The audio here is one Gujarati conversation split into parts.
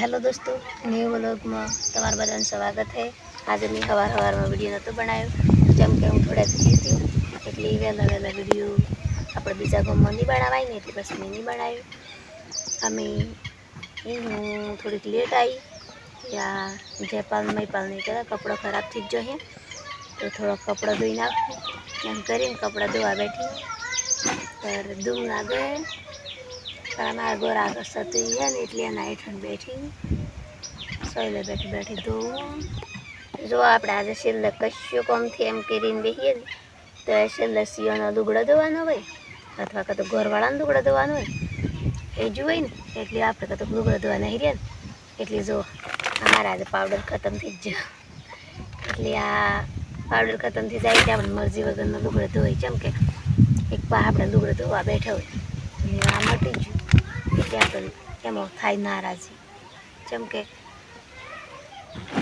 હેલો દોસ્તો, ન્યૂ વ્લોગમાં તમારા બધાનું સ્વાગત છે. આજે મેં સવાર સવારમાં વીડિયો નહોતો બનાવ્યો. જેમ કે હું થોડા બીજી હતી એટલે વહેલા વહેલા વીડિયો આપણે બીજા ગામમાં નહીં બનાવાય ને એટલે પછી મેં નહીં બનાવ્યો. અમે એ હું થોડીક લેટ આવી યા જયપાલ નહીં કહેતા, કપડો ખરાબ થઈ જ જોઈએ તો થોડો કપડો ધોઈ નાખું. એમ કરીને કપડાં ધોવા બેઠી. પર ધૂમ ના પણ મારા ગોર આગળ સતી ગયા ને એટલે એના હેઠળ બેઠી. સોયલે બેઠી બેઠી ધોવું. જો આપણે આજે છેલ્લે કશું કોમથી એમ કરીને બેસીએ ને, તો એ છેલ્લે સિંહનો લુગડો ધોવાનો હોય, અથવા કાં તો ઘરવાળાનો લુગડો ધોવાનો હોય. એ જોઈ ને, એટલે આપણે કાં તો લુગડો ધોવા નહીં રહ્યા ને. એટલે જો અમારા આજે પાવડર ખતમ થઈ જ એટલે આ પાવડર ખતમ થઈ જાય એટલે આપણે મરજી વગરનો લુગડો ધોઈ જેમ કે એક પા આપણે લુગડો ધોવા બેઠા હોય. આ મટી ગયું. એટલે તો એમાં થાય નારાજી. જેમ કે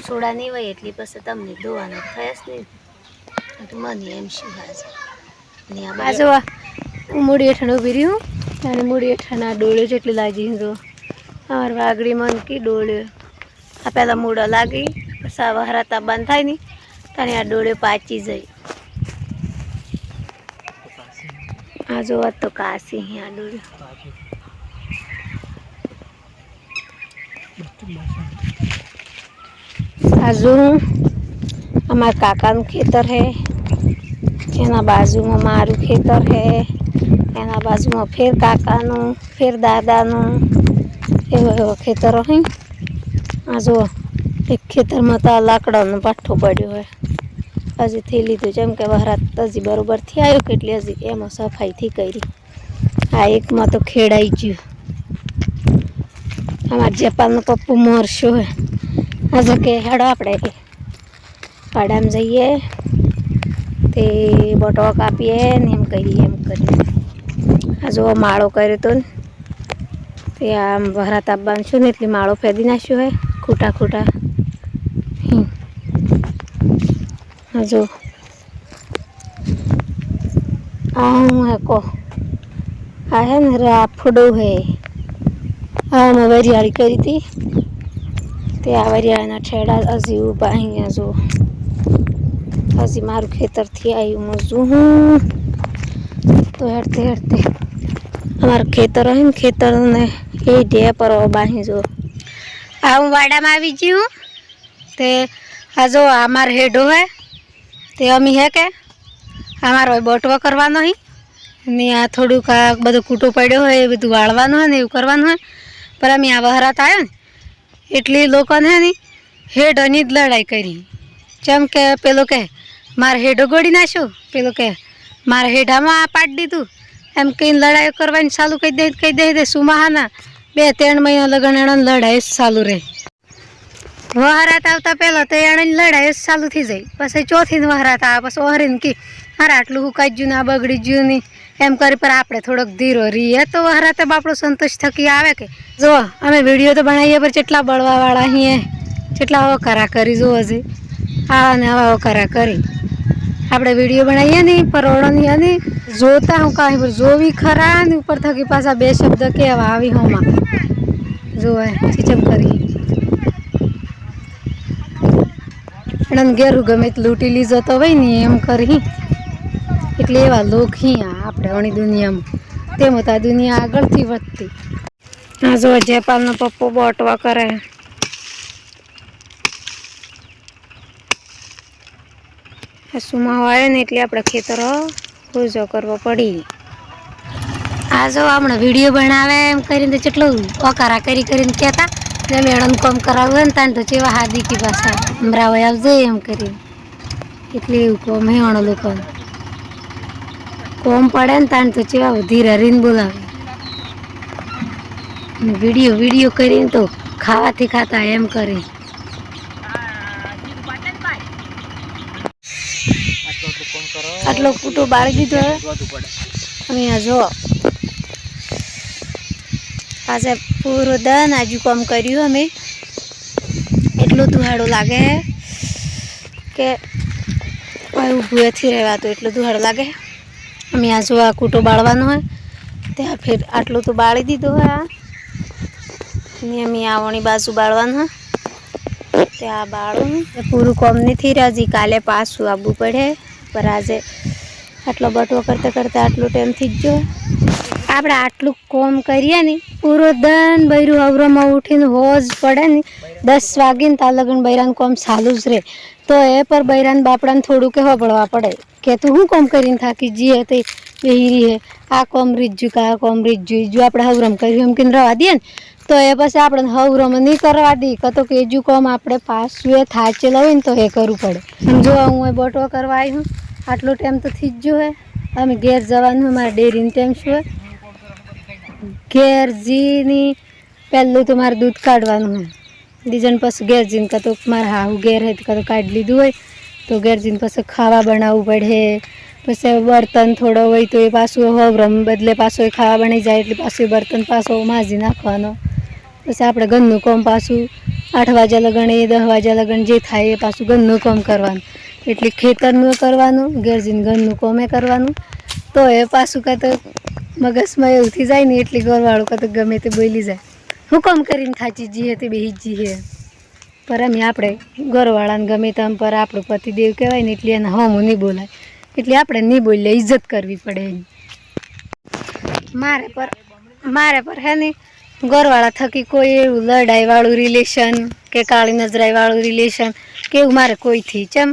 સોડા નહીં હોય એટલી પછી તમને ધોવાનો થાય જ નહીં તો મને એમ શું હાજે ને આ બાજુ હું મૂડી હેઠળ ઊભી રહી હું. અને મૂડી હેઠળના ડોળે જેટલી લાગી જો અમારે વાઘડી વાગડી મન કી ડોળે. આ પહેલાં મૂળો લાગી પછી વહરાતા બંધ થાય નહીં તને આ ડોળે પાચી જઈ. આ જોવા તો કાશી આ ડોળે. બાજુ અમારા કાકાનું ખેતર હે. એના બાજુમાં મારું ખેતર હે. એના બાજુમાં ફેર કાકાનું, ફેર દાદાનું એવો એવો ખેતરો હે. આ જો એક ખેતરમાં તો લાકડાનો પાઠો પડ્યો હોય હજી થઈ લીધું જેમ કે વહરાત હજી બરોબરથી આવ્યો કે એટલે હજી એમાં સફાઈથી કરી. આ એકમાં તો ખેડાઈ ગયું. અમારા જપાનનો પપ્પુ મરશો હે. આજે કે હેડો આપણે પાડામાં જઈએ. તે બોટો કાપીએ ને એમ કરીએ એમ કરીએ. આ જો માળો કર્યો તો ને. તે આમ ભરાત આપવાનું છું ને એટલે માળો ફેદી નાખ્યો હે ખૂટા ખૂટા. હજુ આ હું હે કહો આ હે ને રાફડું હે. આ મેં વરિયાળી કરી હતી. તે આ વરિયાળીના ઠેડા હજી ઊભા અહીંયા જો. હજી મારું ખેતરથી આવ્યું મજું હું તો હેડતે હેડતે. અમારું ખેતર હોય ને ખેતરને એ ઢે પર બાહી જો. આ હું વાડામાં આવી ગયું હું. તે આ જો અમાર હેડો હે. તે અમી હે કે? અમારો બટવો કરવાનો હી. ને આ થોડુંક આ બધું કૂટો પડ્યો હોય એ બધું વાળવાનું હોય ને એવું કરવાનું હોય. પણ અમે આ વહરાત આવ્યા ને, એટલી લોકોને ને હેડ અની જ લડાઈ કરી. જેમ કે પેલો કે, મારે હેડો ગોળી નાખ્યો. પેલો કે, મારે હેડામાં આ પાડી દીધું. એમ કહીને લડાઈ કરવાની ચાલુ કહી દે કહી દે દે સુમાહાના બે ત્રણ મહિના લગન એણે લડાઈ ચાલુ રહે. વહરાત આવતા પહેલાં તો એણે લડાઈ ચાલુ થઈ જાય. પછી ચોથી વહરાત આવે, પછી ઓહરીને કી મારે આટલું હુકાઈ જ્યું ને બગડી જ્યું નહીં એમ કરી પર આપણે થોડોક ધીરો રહીએ. તો વહરાતે બાપડો સંતોષ થકી આવે કે, જો, અમે વીડિયો તો બનાવીએ પર કેટલા બળવાવાળા અહીંયા કેટલા વકારા કરી જુઓ હજી. આવા ને આવા વકારા કરી. આપણે વીડિયો બનાવીએ ને પરોડો ની જોતા હું કાંઈ પર જોવી ખરા ને ઉપર થકી પાછા બે શબ્દ કેવા આવી હોમાં જોવે ચીચમ કરી. એને ઘેરું ગમે તે લૂંટી લીધો તો હોય ને એમ કરી. એટલે એવા લોક અહીંયા આપણે અણી દુનિયામાં. તેમ હતા દુનિયા આગળથી વધતી. આ જો જેપાલનો પપ્પો બોટવા કરે. સુમાવો આવ્યો ને એટલે આપણે ખેતરો પૂજો કરવો પડી. આ જો આપણે વીડિયો બનાવે એમ કરીને તો કેટલું ઓકારા કરી કરીને કહેતા. ને મેડમ કોમ કરાવવું ને તાને તો ચેવા હાદી કી પાછા અમરાવાય આવજે એમ કરી એટલે એવું કોમ હેવાણો લોકો કોમ પડે ને તાણ તો ચેવા વધી રીને બોલાવે. વીડિયો વીડિયો કરીને તો ખાવાથી ખાતા એમ કરી. આટલો કૂટો બાળી દીધો અહીંયા જો. પાસે પૂરો દન આજુ કામ કર્યું અમે. એટલું દુહાડો લાગે કે ઊભું એથી રહેવાતું, એટલું દુહાડો લાગે અમે આ જો આ કૂટો બાળવાનો હોય, ત્યાં ફેર આટલું તો બાળી દીધું હોય આ. ને અમે આવણી બાજુ બાળવાનું ત્યાં બાળું પૂરું કોમ નથી રાજી કાલે પાછું આવવું પડે પર આજે આટલો બટવો કરતા કરતા આટલું ટાઈમ થઈ જ ગયો. આપણે આટલું કોમ કરીએ ને, પૂરો દન બૈરું અવરોમાં ઉઠીને હોજ પડે ને, દસ વાગીને ત્યાં લગ્ન બૈરાનું કોમ ચાલુ જ રહે. તો એ પર બૈરાન બાપડાને થોડું કહેવા પડવા પડે. કે તું શું કોમ કરીને થાકી જીએ તે બેહીરી હે. આ કોમ રીજ્યું કે આ કોમ રીજ્યું જો આપણે હવરમ કર્યું, એમ કીને રવા દઈએ ને, તો એ પછી આપણે હવરમ નહીં કરવા દઈ કાં તો કે હજુ કોમ આપણે પાછું એ થાચે હોય ને તો એ કરવું પડે. સમજો હું એ બોટો કરવા આવી હું, આટલો ટાઈમ તો થઈ જ જો હે. અમે ઘેર જવાનું મારે ડેરીનો ટાઈમ શું હે? ઘેર જીની, પહેલું તો મારે દૂધ કાઢવાનું હોય બીજાને પછી ઘેર જીને કાં તો મારે હાહુ ઘેર હે, કાં તો કાઢી લીધું હોય. તો ઘેર જઈને પછી ખાવા બનાવવું પડે. પછી બર્તન થોડો હોય તો એ પાછું હવરમ બદલે પાછું એ ખાવા બની જાય એટલે પાછું બર્તન પાછો માજી નાખવાનો. પછી આપણે ઘરનું કામ પાછું આઠ વાગ્યા લગન એ દસ વાગ્યા લગન જે થાય એ પાછું ઘરનું કામ કરવાનું. એટલે ખેતરનું કરવાનું ઘેર જઈને ઘરનું કોમે કરવાનું. તો એ પાછું કાં તો મગજમાં એવું થઈ જાય ને એટલે ઘરવાળું કાં તો ગમે તે બોલી જાય. હુકમ કરીને થાચી જઈએ તે બેહી જઈએ. પર અમે આપણે ઘરવાળાને ગમે તેમ પર આપણું પતિદેવ કહેવાય ને એટલે એને હમું નહીં બોલાય. એટલે આપણે નહીં બોલીએ ઇજ્જત કરવી પડે એની. મારે પર મારે પર હે ને ઘરવાળા થકી કોઈ એવું લડાઈવાળું રિલેશન કે કાળી નજરાઈવાળું રિલેશન કે એવું મારે કોઈથી ચમ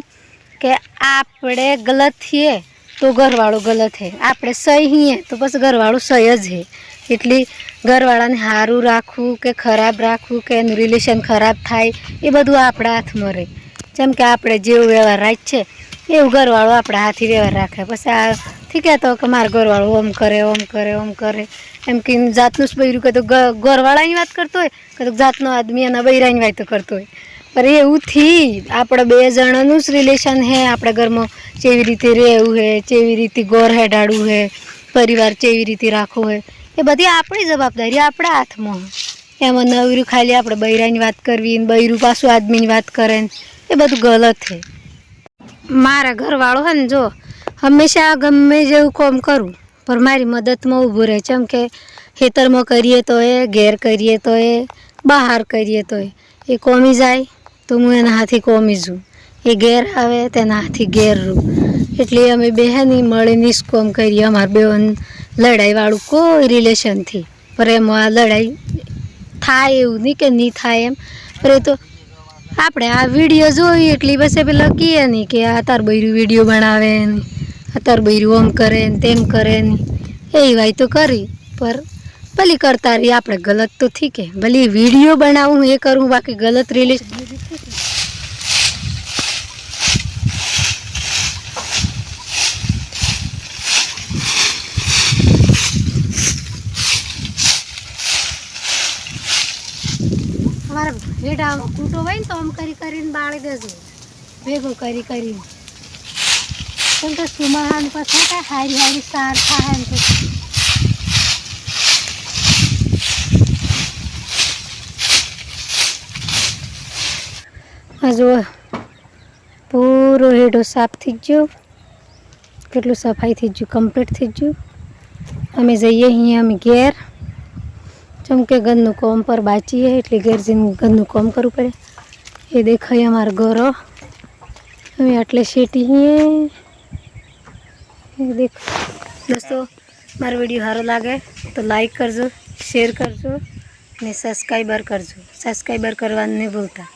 કે આપણે ગલત થઈએ તો ઘરવાળું ગલત હે. આપણે સહી હીએ તો પછી ઘરવાળું સહી જ હે. એટલે ઘરવાળાને સારું રાખવું કે ખરાબ રાખવું કે એનું રિલેશન ખરાબ થાય, એ બધું આપણા હાથમાં રહે. જેમ કે આપણે જેવું વ્યવહાર રાખ છે, એવું ઘરવાળો આપણા હાથી વ્યવહાર રાખે. પછી આ થી કહેતો કે મારો ઘરવાળો ઓમ કરે ઓમ કરે ઓમ કરે. એમ કે જાતનું જ બૈરું કહે તો ઘરવાળાની વાત કરતો હોય કે તો જાતનો આદમી એના બૈરાની વાત કરતો હોય. પણ એવું થી આપણે બે જણાનું જ રિલેશન હે, આપણા ઘરમાં કેવી રીતે રહેવું હે કેવી રીતે ગોર હેડાડવું હે, પરિવાર કેવી રીતે રાખવો હે. એ બધી આપણી જવાબદારી, આપણા હાથમાં. એમાં નવરું ખાલી આપણે બૈરાની વાત કરવી, ને બૈરું પાછું આદમીની વાત કરે ને, એ બધું ગલત છે. મારા ઘરવાળો હે ને જો, હંમેશા ગમે જેવું કોમ કરું, પણ મારી મદદમાં ઊભું રહે જેમ કે ખેતરમાં કરીએ તો એ, ઘેર કરીએ તો એ, બહાર કરીએ તો એ. કોમી જાય તો હું એના હાથી કોમી છું એ ઘેર આવે તેના હાથી ઘેર રહું. એટલે અમે બહેની મળીને જ કોમ કરીએ, અમારા બેન લડાઈવાળું કોઈ રિલેશનથી પર એમાં આ લડાઈ થાય એવું નહીં કે નહીં થાય એમ. પર એ તો આપણે આ વીડિયો જોઈ એટલી બસ પેલા કહીએ નહીં કે આ તાર બૈરું વીડિયો બનાવે ને આ તાર બૈરું આમ કરે ને તેમ કરે ને એ વાય તો કરી, પર ભલી કરતા રહી આપણે ગલત તો થી કે ભલી વીડિયો બનાવું એ કરું, બાકી ગલત રિલેશન ભેડા કૂટો હોય ને તો આમ કરી કરીને બાળી દેજો. ભેગો કરી કરીને. કેમ કે સુમાહાન પછી કાંઈ હારી હારી સાર થાય ને પછી જુઓ, પૂરો હેડો સાફ થઈ ગયો. કેટલું સફાઈ થઈ ગયું કમ્પ્લીટ થઈ ગયું. અમે જઈએ અહીંયા, અમે ઘેર. જેમ કે ઘરનું કોમ પર બાચીએ એટલે ઘેર જઈને ઘરનું કોમ કરવું પડે. એ દેખાય અમારા ઘરો. અમે આટલે શેટીએ દેખ. દોસ્તો, મારો વીડિયો સારો લાગે તો લાઈક કરજો શેર કરજો અને સબસ્ક્રાઈબર કરજો. સબસ્ક્રાઈબર કરવાનું ભૂલતા.